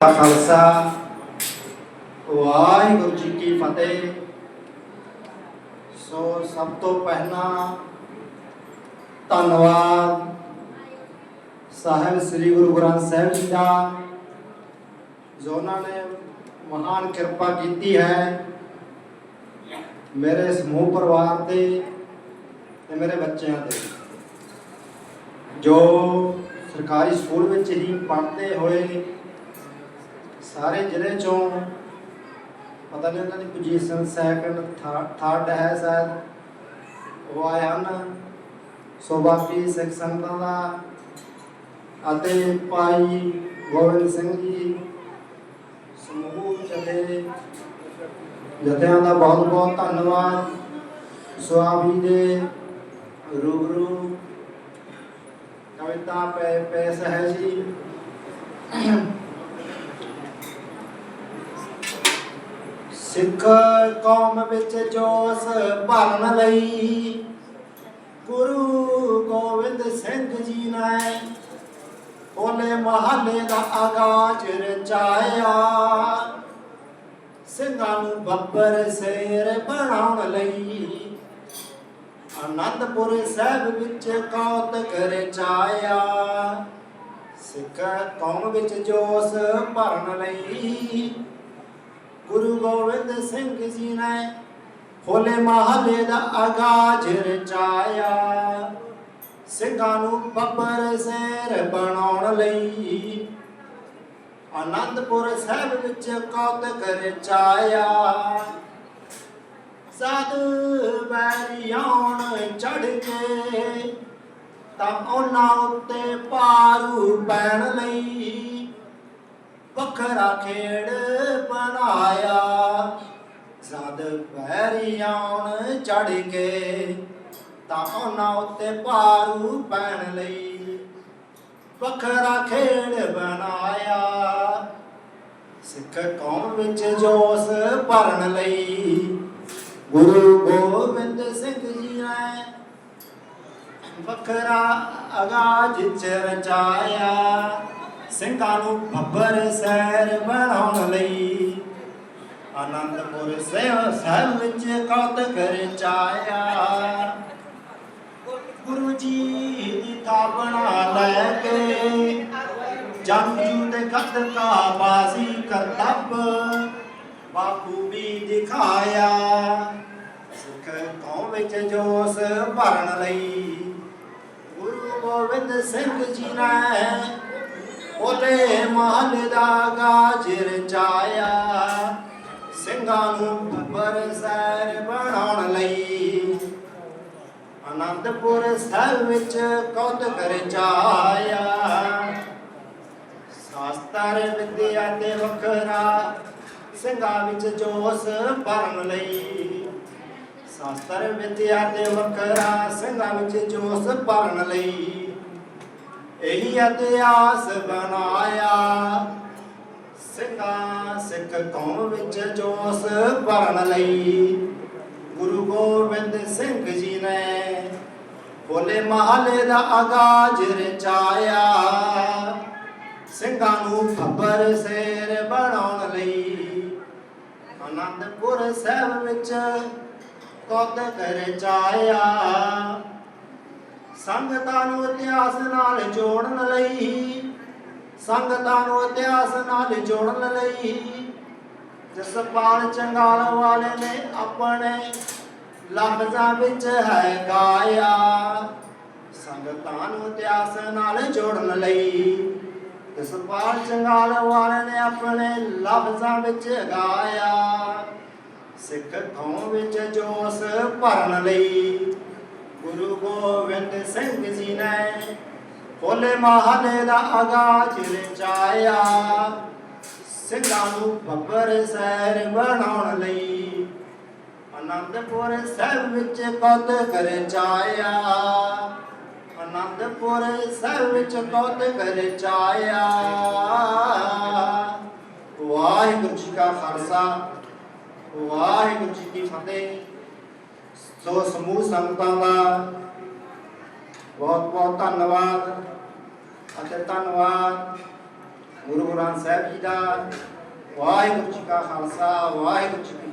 ਖਾਲਸਾ, ਵਾਹਿਗੁਰੂ ਜੀ ਕੀ ਫਤਿਹ। ਸੋ ਸਭ ਤੋਂ ਪਹਿਲਾਂ ਧੰਨਵਾਦ ਸਾਹਿਬ ਸ੍ਰੀ ਗੁਰੂ ਗ੍ਰੰਥ ਸਾਹਿਬ ਜੀ ਦਾ, ਜੋ ਉਹਨਾਂ ਨੇ ਮਹਾਨ ਕਿਰਪਾ ਕੀਤੀ ਹੈ ਮੇਰੇ ਸਮੂਹ ਪਰਿਵਾਰ ਤੇ ਤੇ ਮੇਰੇ ਬੱਚਿਆਂ ਤੇ, ਜੋ ਸਰਕਾਰੀ ਸਕੂਲ ਵਿੱਚ ਹੀ ਪੜ੍ਹਦੇ ਹੋਏ ਸਾਰੇ ਜ਼ਿਲ੍ਹੇ ਚੋਂ, ਪਤਾ ਨਹੀਂ ਉਹਨਾਂ ਦੀ ਪੋਜੀਸ਼ਨ ਸੈਕੰਡ ਥਰਡ ਹੈ ਸ਼ਾਇਦ। ਉਹ ਆਏ ਹਨ। ਸੋ ਬਾਕੀ ਸਿੱਖ ਸੰਗਤਾਂ ਦਾ ਅਤੇ ਭਾਈ ਗੋਬਿੰਦ ਸਿੰਘ ਜੀ। ਸਮੂਹ ਜਥੇ ਜਥਿਆਂ ਦਾ ਬਹੁਤ ਬਹੁਤ ਧੰਨਵਾਦ। ਸੋ ਆਪ ਜੀ ਦੇ ਰੂਬਰੂ। ਕਵਿਤਾ ਪੈ ਪੇਸ਼ ਹੈ ਸਿੱਖ ਕੌਮ ਵਿੱਚ ਜੋਸ਼ ਭਰਨ ਲਈ। ਗੁਰੂ ਗੋਬਿੰਦ ਸਿੰਘ ਜੀ ਨੇ ਹੋਲੇ ਮਹੱਲੇ ਦਾ ਆਗਾਜ਼ ਰਚਾਇਆ। ਸਿੰਘਾਂ ਨੂੰ ਬੱਬਰ ਸ਼ੇਰ ਬਣਾਉਣ ਲਈ ਅਨੰਦਪੁਰ ਸਾਹਿਬ ਵਿੱਚ ਕੌਤਕ ਰਚਾਇਆ। ਸਿੱਖ ਕੌਮ ਵਿੱਚ ਜੋਸ਼ ਭਰਨ ਲਈ ਗੁਰੂ ਗੋਬਿੰਦ ਸਿੰਘ ਜੀ ਨੇ ਹੋਲੇ ਮਹੱਲੇ ਦਾ ਆਗਾਜ਼ ਰਚਾਇਆ। ਸਿੰਘਾਂ ਨੂੰ ਬੱਬਰ ਸ਼ੇਰ ਬਣਾਉਣ ਲਈ ਆਨੰਦਪੁਰ ਸਾਹਿਬ ਵਿੱਚ ਕੌਤਕ ਰਚਾਇਆ। ਸਦ ਬੈਰੀਆਣ ਚੜ ਕੇ ਤਾਂ ਉਹਨਾਂ ਉੱਤੇ ਪਾਰੂ ਪੈਣ ਲਈ ਵੱਖਰਾ ਖੇੜ ਬਣਾਇਆ। ਜਦ ਬੈਰੀਆਣ ਚੜ ਕੇ ਤਾਂ ਉਹਨਾਂ ਉੱਤੇ ਭਾਰੂ ਪੈਣ ਲਈ ਵੱਖਰਾ ਖੇੜ ਬਣਾਇਆ। ਸਿੱਖ ਕੌਮ ਵਿੱਚ ਜੋਸ਼ ਭਰਨ ਲਈ ਗੁਰੂ ਗੋਬਿੰਦ ਸਿੰਘ ਜੀ ਨੇ ਵੱਖਰਾ ਆਗਾਜ਼ ਚ ਰਚਾਇਆ। ਸਿੰਘਾਂ ਨੂੰ ਬੱਬਰ ਸੈਰ ਬਣਾਉਣ ਲਈ। ਆਨੰਦਪੁਰ ਸਾਹਿਬ ਵਿੱਚ ਕੌਤਕ ਰਚਾਇਆ। ਗੁਰੂ ਜੀ ਦੀ ਥਾਪਣਾ ਲੈ ਕੇ ਜੰਜੂ ਦੇ ਕਾ ਬਾਜ਼ੀ ਕਰਤੱਬ ਬਾਪੂ ਵੀ ਦਿਖਾਇਆ। ਸਿੱਖ ਕੌਮ ਵਿੱਚ ਜੋਸ਼ ਭਰਨ ਲਈ ਗੁਰੂ ਗੋਬਿੰਦ ਸਿੰਘ ਜੀ ਨੇ ਉਹਦੇ ਮਹਲ ਦਾ ਗਾਜਰ ਰਚਾਇਆ ਸਿੰਘਾਂ ਨੂੰ ਬੱਬਰ ਸੈਰ ਬਣਾਉਣ ਲਈ। ਅਨੰਦਪੁਰ ਸਾਹਿਬ ਵਿੱਚ ਕੌਤਕ ਰਚਾਇਆ ਸ਼ਾਸਤਰ ਵਿਦਿਆ ਤੇ ਵੱਖਰਾ ਸਿੰਘਾਂ ਵਿੱਚ ਜੋਸ਼ ਭਰਨ ਲਈ। ਸ਼ਾਸਤਰ ਵਿਦਿਆ ਤੇ ਵੱਖਰਾ ਸਿੰਘਾਂ ਵਿੱਚ ਜੋਸ਼ ਭਰਨ ਲਈ। ਇਹੀ ਇਤਿਹਾਸ ਬਣਾਇਆ। ਸਿੰਘਾਂ ਸਿੱਖ ਕੌਮ ਵਿੱਚ ਜੋਸ਼ ਭਰਨ ਲਈ ਗੁਰੂ ਗੋਬਿੰਦ ਸਿੰਘ ਜੀ ਨੇ ਹੋਲੇ ਮਹੱਲੇ ਦਾ ਆਗਾਜ਼ ਰਚਾਇਆ। ਸਿੰਘਾਂ ਨੂੰ ਖੱਬਰ ਸ਼ੇਰ ਬਣਾਉਣ ਲਈ ਆਨੰਦਪੁਰ ਸਾਹਿਬ ਵਿੱਚ ਕੌਤਕ ਰਚਾਇਆ। ਸੰਗਤਾਂ ਨੂੰ ਇਤਿਹਾਸ ਨਾਲ ਜੋੜਨ ਲਈ, ਸੰਗਤਾਂ ਨੂੰ ਇਤਿਹਾਸ ਨਾਲ ਜੋੜਨ ਲਈ, ਜਸਪਾਲ ਚੰਗਾਲ ਵਾਲੇ ਨੇ ਆਪਣੇ ਲਫ਼ਜ਼ਾਂ ਵਿੱਚ ਹੈ ਗਾਇਆ। ਸੰਗਤਾਂ ਨੂੰ ਇਤਿਹਾਸ ਨਾਲ ਜੋੜਨ ਲਈ, ਜਸਪਾਲ ਚੰਗਾਲ ਵਾਲੇ ਨੇ ਆਪਣੇ ਲਫ਼ਜ਼ਾਂ ਵਿੱਚ ਗਾਇਆ। ਸਿੱਖ ਕੌਮ ਵਿੱਚ ਜੋਸ਼ ਭਰਨ ਲਈ ਗੁਰੂ ਗੋਬਿੰਦ ਸਿੰਘ ਜੀ ਨੇ ਹੋਲੇ ਮਹੱਲੇ ਦਾ ਆਗਾਜ਼ ਰਚਾਇਆ। ਸਿੰਘਾਂ ਨੂੰ ਬੱਬਰ ਸੈਰ ਬਣਾਉਣ ਲਈ ਅਨੰਦਪੁਰ ਸਾਹਿਬ ਵਿੱਚ ਕੌਤਕ ਰਚਾਇਆ। ਆਨੰਦਪੁਰ ਸਾਹਿਬ ਵਿੱਚ ਕੌਤਕ ਰਚਾਇਆ। ਵਾਹਿਗੁਰੂ ਜੀ ਕਾ ਖਾਲਸਾ, ਵਾਹਿਗੁਰੂ ਜੀ ਕੀ ਫਤਿਹ। ਸੋ ਸਮੂਹ ਸੰਗਤਾਂ ਦਾ ਬਹੁਤ ਬਹੁਤ ਧੰਨਵਾਦ ਅਤੇ ਧੰਨਵਾਦ ਗੁਰੂ ਗ੍ਰੰਥ ਸਾਹਿਬ ਜੀ ਦਾ। ਵਾਹਿਗੁਰੂ ਜੀ ਕਾ ਖਾਲਸਾ, ਵਾਹਿਗੁਰੂ ਜੀ ਕੀ